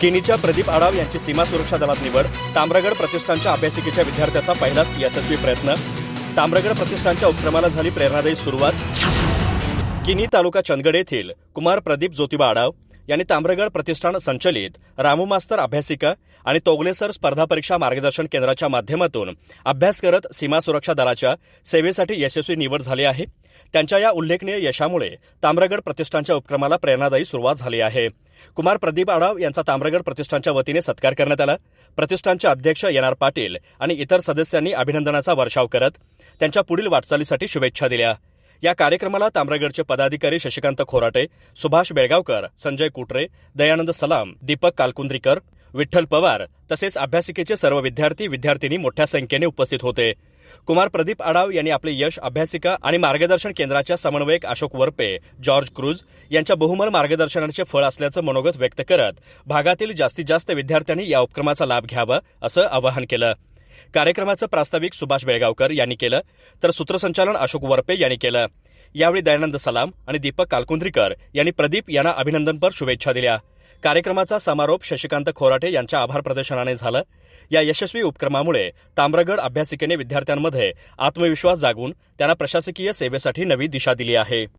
किनीच्या प्रदीप आडाव यांची सीमा सुरक्षा दलात निवड ताम्रगड प्रतिष्ठानच्या अभ्यासिकेच्या विद्यार्थ्याचा पहिलाच यशस्वी प्रयत्न ताम्रगड प्रतिष्ठानच्या उपक्रमाला झाली प्रेरणादायी सुरुवात. किनी तालुका चंदगड येथील कुमार प्रदीप ज्योतिबा आडाव यांनी ताम्रगड प्रतिष्ठान संचलित रामू मास्तर अभ्यासिका आणि तोगलेसर स्पर्धा परीक्षा मार्गदर्शन केंद्राच्या माध्यमातून अभ्यास करत सीमा सुरक्षा दलाच्या सेवेसाठी यशस्वी निवड झाली आहे. त्यांच्या या उल्लेखनीय यशामुळे ताम्रगड प्रतिष्ठानच्या उपक्रमाला प्रेरणादायी सुरुवात झाली आहे. कुमार प्रदीप आडाव यांचा ताम्रगड प्रतिष्ठानच्या वतीने सत्कार करण्यात आला. प्रतिष्ठानचे अध्यक्ष एन आर पाटील आणि इतर सदस्यांनी अभिनंदनाचा वर्षाव करत त्यांच्या पुढील वाटचालीसाठी शुभेच्छा दिल्या. या कार्यक्रमाला ताम्रगडचे पदाधिकारी शशिकांत खोराटे सुभाष बेळगावकर संजय कुटरे दयानंद सलाम दीपक कालकुंद्रीकर विठ्ठल पवार तसेच अभ्यासिकेचे सर्व विद्यार्थी विद्यार्थिनी मोठ्या संख्येने उपस्थित होते. कुमार प्रदीप आडाव यांनी आपले यश अभ्यासिका आणि मार्गदर्शन केंद्राच्या समन्वयक अशोक वरपे जॉर्ज क्रूज यांच्या बहुमल मार्गदर्शनाचे फळ असल्याचं मनोगत व्यक्त करत भागातील जास्तीत जास्त विद्यार्थ्यांनी या उपक्रमाचा लाभ घ्यावा असं आवाहन केलं. कार्यक्रमाचं प्रास्ताविक सुभाष बेळगावकर यांनी केलं तर सूत्रसंचालन अशोक वरपे यांनी केलं. यावेळी दयानंद सलाम आणि दीपक कालकुंद्रीकर यांनी प्रदीप यांना अभिनंदनपर शुभेच्छा दिल्या. कार्यक्रमाचा समारोप शशिकांत खोराटे यांच्या आभार प्रदर्शनाने झालं. या यशस्वी उपक्रमामुळे ताम्रगड अभ्यासिकेने विद्यार्थ्यांमध्ये आत्मविश्वास जागून त्यांना प्रशासकीय सेवेसाठी नवी दिशा दिली आहे.